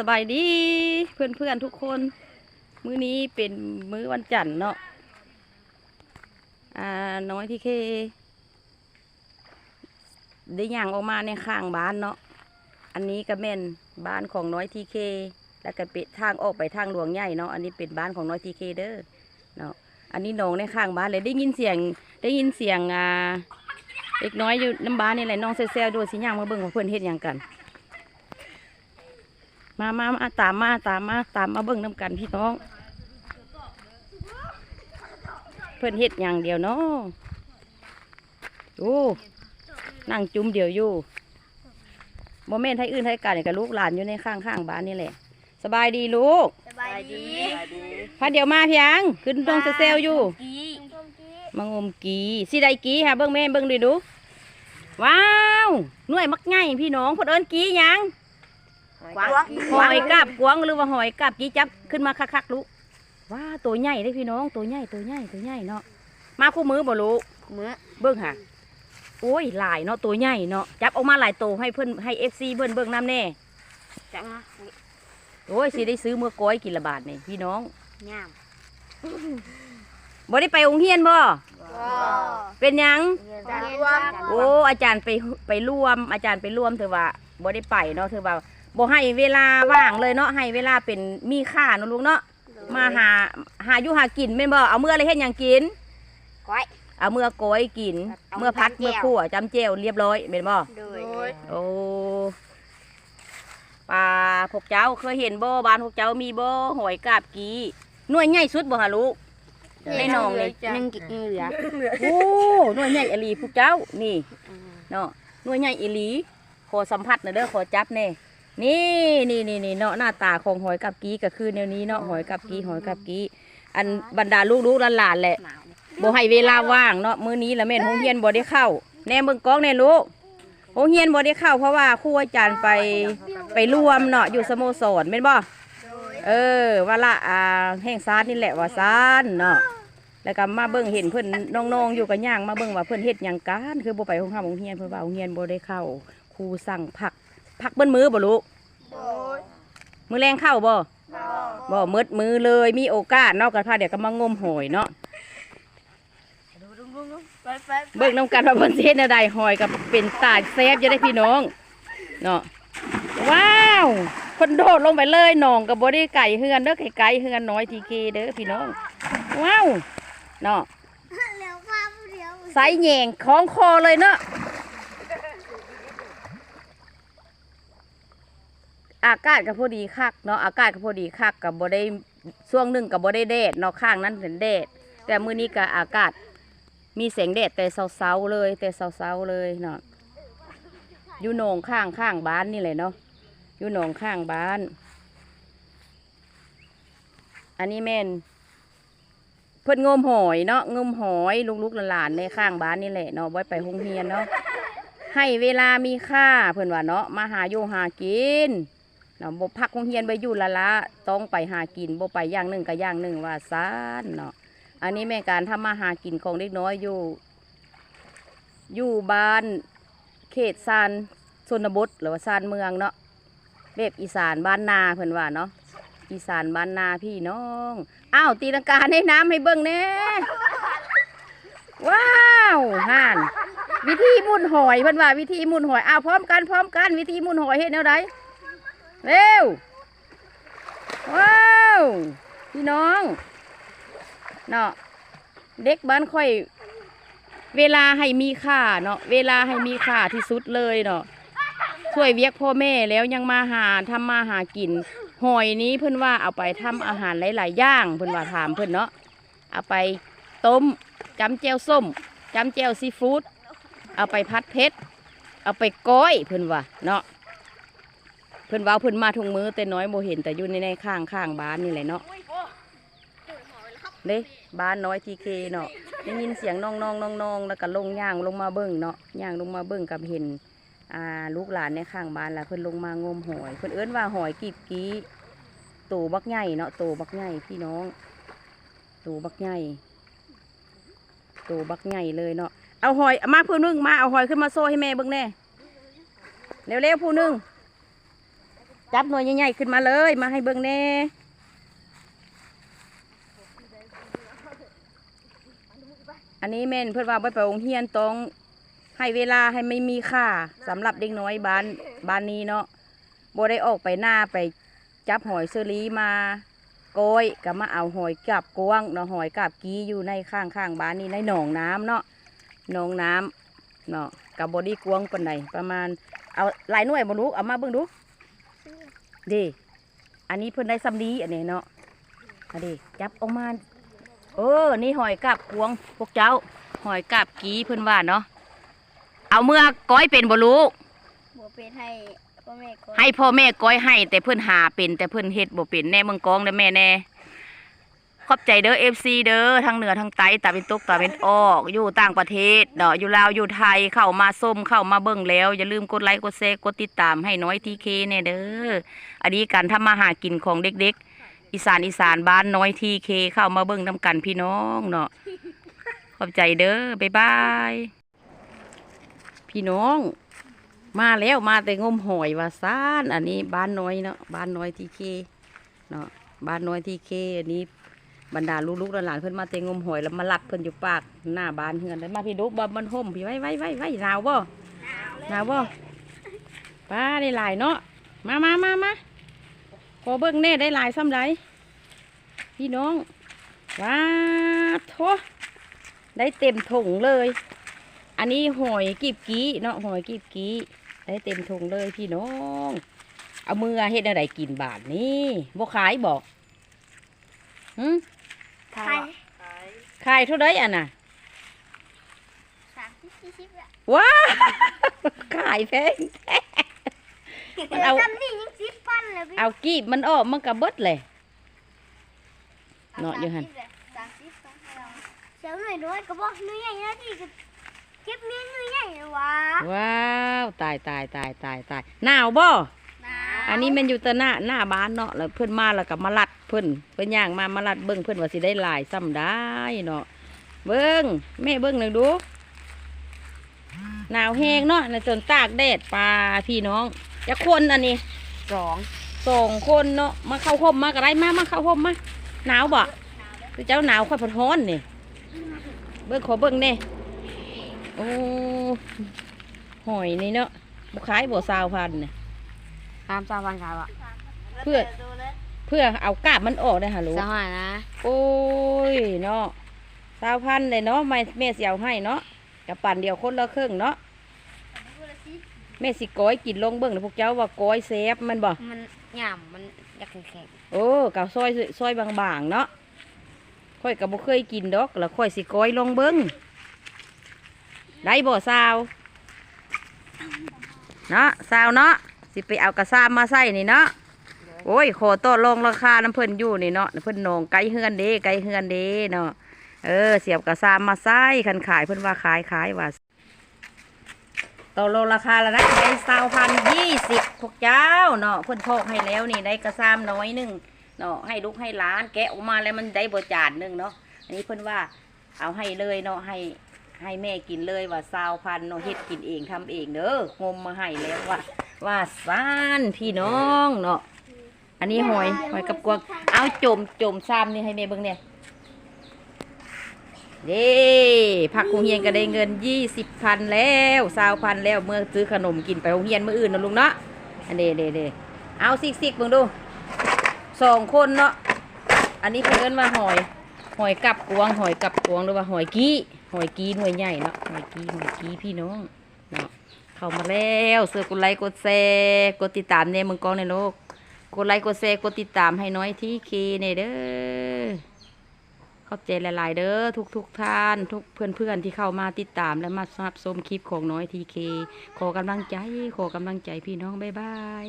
สบายดีเพื่อนเพื่อนๆทุกคน มื้อนี้เป็นมื้อวันจันทร์เนาะอ่าน้อยที่เค ได้ย่างออกมาในข้างบ้านเนาะอันนี้ก็แม่นบ้านของน้อยทีเค แล้วก็เป็นทางออกไปทางหลวงใหญ่เนาะอันนี้เป็นบ้านของน้อยทีเคเด้อเนาะอันนี้น้องในข้างบ้านเลยได้ยินเสียงได้ยินเสียงอ่าเด็กน้อยอยู่น้ำบ้านนี่แหละน้องเซลๆดูสิย่างมาเบิ่งว่าเพื่อนเฮ็ดหยังกัน มามามาตามมาตามมาตามมาเบิ่งน้ำกันพี่น้อง เพื่อนเฮ็ดอย่างเดียวเนาะโอ้นั่งจุ่มเดียวอยู่โมเมนต์ให้อื่นให้กันกับลูกหลานอยู่ในข้างข้างๆบ้านนี่แหละ สบายดีลูก สบายดีพัดเดี๋ยวมาเพียงขึ้นตรงเซลๆอยู่กี้มางมกีสิได้กีฮะเบิ่งแม่เบิ่งดูดู ว้าวหน่วยมักง่ายพี่น้องเพนเอิญกีหยัง กวาง หอยกาบกวางหรือว่าหอยกาบกีจับขึ้นมาคักๆลูกว้าตัวใหญ่ได้พี่น้องตัวใหญ่ตัวใหญ่ตัวใหญ่เนาะมาคู่มือบ่ลูกมือเบิ่งค่ะโอ้ยหลายเนาะตัวใหญ่เนาะจับออกมาหลายตัวให้เพิ่นให้เอฟซีเบิ่นเบิ่งน้ำแน่จังโอ้ยสิได้ซื้อเมื่อก้อยกินละบาทนี่พี่น้องงามบ่ได้ไปโรงเรียนบ่ว้าเป็นหยังจะรวมโอ้อาจารย์ไปไปร่วม อาจารย์ไปร่วมเธอว่าบ่ได้ไปเนาะเธอว่า บ่ให้เวลาว่างเลยเนาะให้เวลาเป็นมีค่าเนาะลูกเนาะมาหาหาอยู่หากินแม่นบ่เอาเมื่ออะไรเฮ็ดหยังกินก้อย เอาเมื่อก้อยกิน เอาเมื่อพัดจำแจ่วเมื่อคั่วจำเจวเรียบร้อยแม่นบ่โดยโอ้ปลาพวกเจ้าเคยเห็นบ่บ้านพวกเจ้ามีบ่หอยกาบกีหน่วยใหญ่สุดบ่ฮะลูกในหนองนี่ยังกินเหลือโอ้หน่วยใหญ่อีหลีพวกเจ้านี่เนาะหน่วยใหญ่อีหลีขอสัมผัสหน่อยเด้อขอจับแน่ นี่นี่นี่นี่เนาะหน้าตาของหอยกับกีก็คือแนวนี้เนาะหอยกับกีหอยกับกีอันบรรดาลูกๆหลานๆแหละหนาวบ่ให้เวลาว่างเนาะมื้อนี้ละแม่นโรงเรียนบ่ได้เข้าแน่เบิ่งกล้องแน่ลูกโรงเรียนบ่ได้เข้าเพราะว่าครูอาจารย์ไปไปรวมเนาะอยู่สโมสรแม่นบ่เออว่าละอ่าแห่งซานนี่แหละว่าซานเนาะแล้วก็มาเบิ่งเห็นเพิ่นน้องๆอยู่กับย่างมาเบิ่งว่าเพิ่นเฮ็ดหยังกันคือบ่ไปโรงเรียนโรงเรียนเพิ่นว่าโรงเรียนบ่ได้เข้าครูสั่งพักพักเบิ้นมือบ่ลูก โดยมือแรงเข้าบ่บ่มืดมือเลยมีโอกาสเนาะกันพาเดี๋ยวก็มางมหอยเนาะไปไปเบิ่งนํกันว่าเพิ่นสิเฮ็ดแนวใดหอยกับเป็นตาแซ่บจะได้พี่น้องเนาะว้าวเพิ่นโดดลงไปเลยหนองก็บ่ได้ไก่เฮือนเด้อไก่ๆเฮือนน้อยทีเกเด้อพี่น้องว้าวเนาะเร็วข้ามเร็ว ไซส์แหย่งคล้องคอเลยเนาะ อากาศก็พอดีคักเนาะอากาศก็พอดีคักกับบ่ได้ช่วงหนึ่งกับบ่ได้แดดเนาะข้างนั้นเป็นแดด แต่มื้อนี้ก็อากาศมีแสงแดดแต่เช้าๆเลย แต่เช้าๆเลยเนาะอยู่หนองข้างข้างบ้านนี่แหละเนาะอยู่หนองข้างบ้าน อันนี้แม่นเพิ่นงมหอยเนาะงมหอยลูกๆหลานๆในข้างบ้านนี่แหละเนาะไว้ไปโรงเรียนเนาะให้เวลามีค่าเพิ่อนว่าเนาะมาหาอยู่หากิน เนาะบ่พักโรงเรียนไปอยู่ละละต้องไปหากินบ่ไปอย่างหนึ่งก็อย่างหนึ่งว่าซ่านเนาะอันนี้แม่การทำมาหากินของเด็กน้อยอยู่ อยู่บ้านเขตซานชนบทหรือว่าซานเมืองเนาะแบบอีสานบ้านนาเพิ่นว่าเนาะอีสานบ้านนาพี่น้องอ้าวตีลังกาให้น้ำให้เบิ่งแน่ว้าวห่านวิธีมุนหอยเพิ่นว่าวิธีมุนหอยอ้าวพร้อมกันพร้อมกันวิธีมุนหอยเฮ็ดแนวใด เร็ว ว้าว พี่น้องเนาะเด็กบ้านค่อย เวลาให้มีค่าเนาะเวลาให้มีค่าที่สุดเลยเนาะช่วยเวียกพ่อแม่แล้วยังมาหาทำมาหากินหอยนี้เพิ่อนว่าเอาไปทำอาหารหลายๆอย่างเพิ่อนว่าถามเพิ่อนเนาะเอาไปต้มจำแจ่วส้มจำแจ่วซีฟู้ดเอาไปพัดเพชรเอาไปก้อยเพิ่อนว่าเนาะ เพิ่นว่าเพิ่นมาทุงมือแต่น้อยโมเห็นแต่อยู่ในในข้างข้างบ้านนี่แหละเนาะเด้บ้านน้อยทีเคเนาะได้ยินเสียงน้องน้องน้องน้องแล้วก็ลงย่างลงมาเบิ่งเนาะย่างลงมาเบิ่งกับเห็นอ่าลูกหลานในข้างบ้านแล้วเพิ่นลงมางมหอย เพิ่นเอิ้นว่าหอยกีบกี้โตบักใหญ่เนาะโตบักใหญ่พี่น้องโตบักใหญ่โตบักใหญ่เลยเนาะเอาหอยเอามาผู้หนึงมาเอาหอยขึ้นมาโซ่ให้แม่เบิ่งแน่เร็วๆผู้นึง จับหน่วยใหญ่ๆขึ้นมาเลย มาให้เบิ่งแน่อันนี้แม่นเพื่อนว่าไปไปโรงเรียนต้องให้เวลาให้ไม่มีค่าสำหรับเด็กน้อยบ้านบ้านนี้เนาะโบได้ออกไปหน้าไปจับหอยเซรีมาโกยก็มาเอาหอยกับกวางเนาะหอยกับกีอยู่ในข้างข้างบ้านนี้ในหนองน้ำเนาะหนองน้ำเนาะกับบอดี้กวางปานใดประมาณเอาหลายหน่วยบ่รู้เอามาเบิ่งดู เดีอันนี้เพิ่นได้สำลีอันนี้เนาะอันนี้จับออกมาเออ นี่หอยกาบกวงพวกเจ้า หอยกาบกีเพิ่นว่าเนาะเอาเมื่อก้อยเป็นบ่รู้บัวเป็นให้พ่อแม่ก่อนให้พ่อแม่ก้อยให้ แต่เพิ่นหาเป็นแต่เพิ่นเฮ็ดบ่เป็นแน่เมืองกองเด้อแม่แน่ ขอบใจเด้อ FC เด้อทั้งเหนือทั้งใต้ตะวันตุกตะวันออก อยู่ต่างประเทศเนาะอยู่ลาวอยู่ไทยเข้ามาส้มเข้ามาเบิ่งแล้ว อย่าลืมกดไลค์กดแชร์กดติดตามให้น้อยทีเคแน่เด้ออันนี้การทำมาหากินของเด็กๆ อีสานอีสานบ้านน้อยทีเคเข้ามาเบิ่งนำกันพี่น้องเนาะขอบใจเด้อบ๊ายบายพี่น้องมาแล้วมาแต่งมหอยว่าซ่านอันนี้บ้านน้อยเนาะบ้านน้อยทีเคเนาะบ้านน้อยทีเคอันนี้ บรรดาลูกๆหลานเพิ่อนมาแต่งมหอยแล้วมาลัดเพิ่อนอยู่ปากหน้าบ้านเฮือนแล้วมาพี่ดุบ่มันห่มพี่ไว้ไว้ไว้ไว้หนาวบ่หนาวบ่ป้าได้หลายเนาะมามามามาขอเบิ่งแน่ได้หลายซ้ำไรพี่น้องว้าโถได้เต็มถุงเลย อันนี้หอยกีบกี้เนาะหอยกีบกี้ได้เต็มถุงเลยพี่น้อง เอามือเฮ็ดอะไรกินบาทนี่บ่ขายบอกหืม ไข่ขายเท่าไดอะน่ะสามสิบสี่สิบอะว้าขายแพงมันเอาเอาจำนี่ยังสิบพันเลยพี่เอากีบมันออกมันกระเบิดเลย เนาะอยู่หั่น สามสิบสามสิบเอาเสียวหน่อยด้วยก็บอกหน่วยใหญ่นะที่ก็เก็บเมียนหน่วยใหญ่เลยวะว้าวตายตายตายตายตายหนาวบ่หนาวอันนี้แมันอยู่แต่หน้าหน้าบ้านเนาะแล้วเพิ่นมาแล้วก็มาลัด เพิ่นเพิ่นย่างมามาลัดเบิ่งเพิ่นว่าสิได้หลายซ้ำได้เนาะเบิ่งแม่เบิ่งหน่อยดู หนาวแห้งเนาะน่ะจนตากแดดปลาพี่น้องจะคนอันนี้สองสองคนเนาะมาเข้าห่มมาก็ได้มามาเข้าห่มมาหนาวบ่คือเจ้าหนาวค่อยพอท้อนนี่เบิ่งขอเบิ่งเน่โอ้หอยนี่เนาะบุขายบ่ซาวพันเนี่ยสามสามพันขายว่ะเพื่อ เพื่อเอากาบมันออกได้ฮะลูกสามพันนะโอ้ยเนาะซาวพันเลยเนาะแม่แม่สิเอาให้เนาะกับปั่นเดียวคนละครึ่งเนาะแม่สิก้อยกินลงเบิ่งแล้วพวกเจ้าว่าก้อยแซ่บมันบ่มันหย่ำมันอยากแข็งโอ้กับซอยซอยบางๆเนาะค่อยกับบ่เคยกินดอกแล้วค่อยสิก้อยลองเบิ้งได้บ่สาวเนาะสาวเนาะสิไปเอากระซามมาใส่นี่เนาะ โอ้ยขอต่อรองราคาน้ำเพิ่นอยู่นี่เนาะเพิ่นนองไก่เฮือนเด้ไก่เฮือนเด้เนาะเออเสียบกระซามมาใส่คันขายเพิ่นว่าขายขายว่าต่อรองราคาแล้วนะได้สาวพันยี่สิบพวกเจ้าเนาะเพิ่นพอกให้แล้วนี่ได้กระซามน้อยหนึ่งเนาะให้ลูกให้ล้านแกะออกมาแล้วมันได้บจานหนึ่งเนาะอันนี้เพิ่นว่าเอาให้เลยเนาะให้ให้แม่กินเลยว่าสาวพันเนาะเฮ็ดกินเองทำเองเด้องมมาให้แล้วว่าว่าซานพี่น้องเนาะ อันนี้หอยหอยกับกวางเอาจมจมซ้ำนี่ให้แม่เบิ่งเนี่ยเด้ผักโรงเรียนก็ได้เงินยี่สิบพันแล้วสาวพันแล้วเมื่อซื้อขนมกินไปโรงเรียนเมื้ออื่นนะลุงเนาะอันเด้เด้เด้เอาซิกซิกเบิ่งดูสองคนเนาะอันนี้เพิ่นว่าหอย หอยกับกวางหอยกับกวางหรือว่าหอยกี้หอยกี้หน่วยใหญ่เนาะหอยกี้หอยกี้พี่น้องเนาะเข้ามาแล้วเสือกดไลค์กดแชร์กดติดตามในเมืองกองในโลก กดไลค์กดแชร์กดติดตามให้น้อยที่เคเนเด้อขอบใจหลาย ๆ เด้อทุกทุกๆท่าน ทุกเพื่อน ๆ ที่เข้ามาติดตามและมารับชมคลิปของน้อยทีเคขอกำลังใจ ขอกำลังใจพี่น้อง บ๊ายบาย